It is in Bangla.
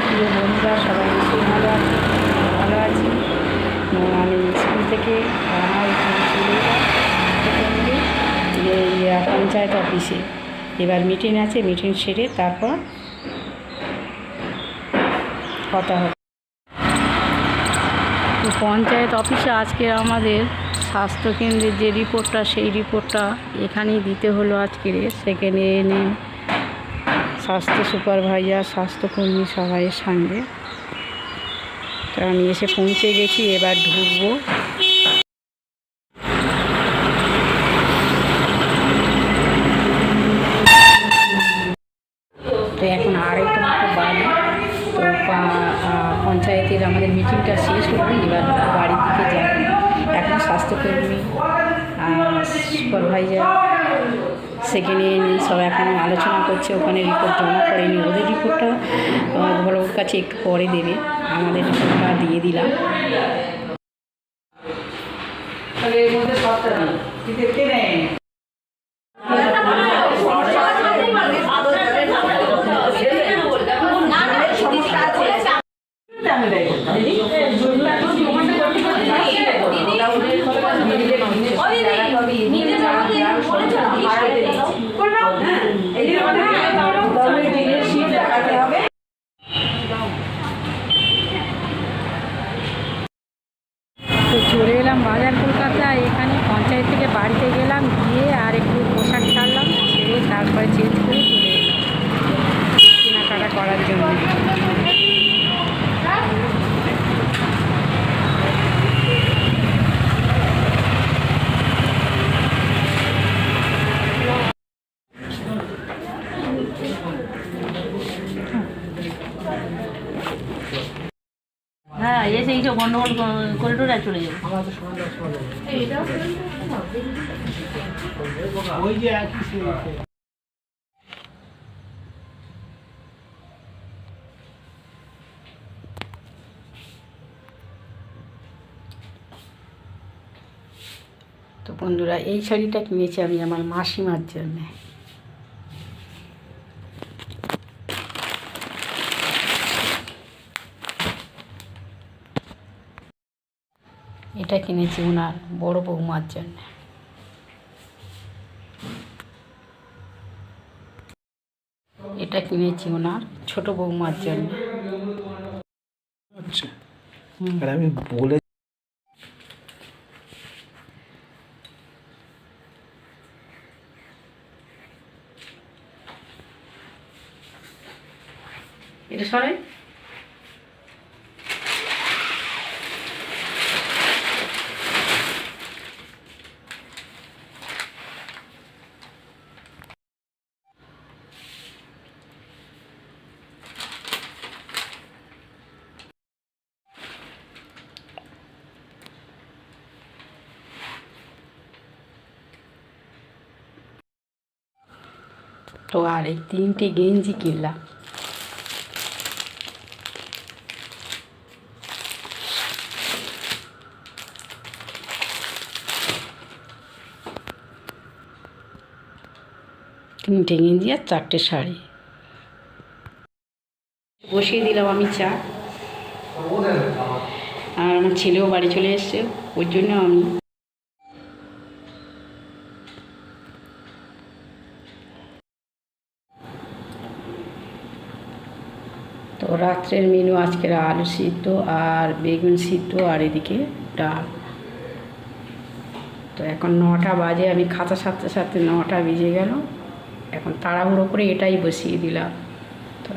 প্রিয় বন্ধুরা সবাই নিশ্চয়ই ভালো আছে ভালো আছি আমি স্কুল থেকে আমার আহ, পঞ্চায়েত অফিসে। এবার মিটিং আছে মিটিং সেরে তারপর কথা হবে। পঞ্চায়েত অফিসে আজকে আমাদের স্বাস্থ্যকেন্দ্রের যে রিপোর্টটা সেই রিপোর্টটা এখানেই দিতে হলো আজকে। সেখানে এনে স্বাস্থ্য সুপারভাইজার স্বাস্থ্যকর্মী সবাইয়ের সঙ্গে। তো আমি এসে পৌঁছে গেছি, এবার ঢুকবো। তো এখন আড়াইটা মতো বাড়ি। তো পঞ্চায়েতের আমাদের মিটিংটা শেষ হলো, এবার বাড়ির দিকে যাব। এখন স্বাস্থ্যকর্মী সুপারভাইজার সেখানে সব এখন আলোচনা করছে, ওখানে রিপোর্ট জমা করেনি, ওদের রিপোর্টটা ওর কাছে একটু পরে দেবে, আমাদের রিপোর্টটা দিয়ে দিলাম। তো বাজার কলকাতা এখানে পঞ্চায়েত থেকে বাড়িতে গেলাম, গিয়ে আর একটু পোশাক ছাড়লাম ছেড়ে তারপরে চেঞ্জ করে চলে কেনাকাটা করার জন্য। হ্যাঁ এসে এইসব গন্ডগোল করিডোরে চলে যাব। তো বন্ধুরা এই শাড়িটা কিনেছি আমি আমার মাসিমার জন্যে। এটা কিনেছি ওনার বড় বৌমার জন্য। এটা কিনেছি ওনার ছোট বৌমার জন্য। আচ্ছা আমি বলে এটা সরাই। তো আর এই তিনটে গেঞ্জি কিনলাম। তিনটে গেঞ্জি আর চারটে শাড়ি। বসিয়ে দিলাম আমি চা। আর আমার ছেলেও বাড়ি চলে এসছে, ওর জন্য আমি তো রাত্রের মেনু আজকের আলু সিদ্ধ আর বেগুন সিদ্ধ আর এদিকে ডাল। তো এখন নটা বাজে, আমি খাতা সাথে সাথে নটা বেজে গেল। এখন তাড়াহুড়ো করে এটাই বসিয়ে দিলাম। তো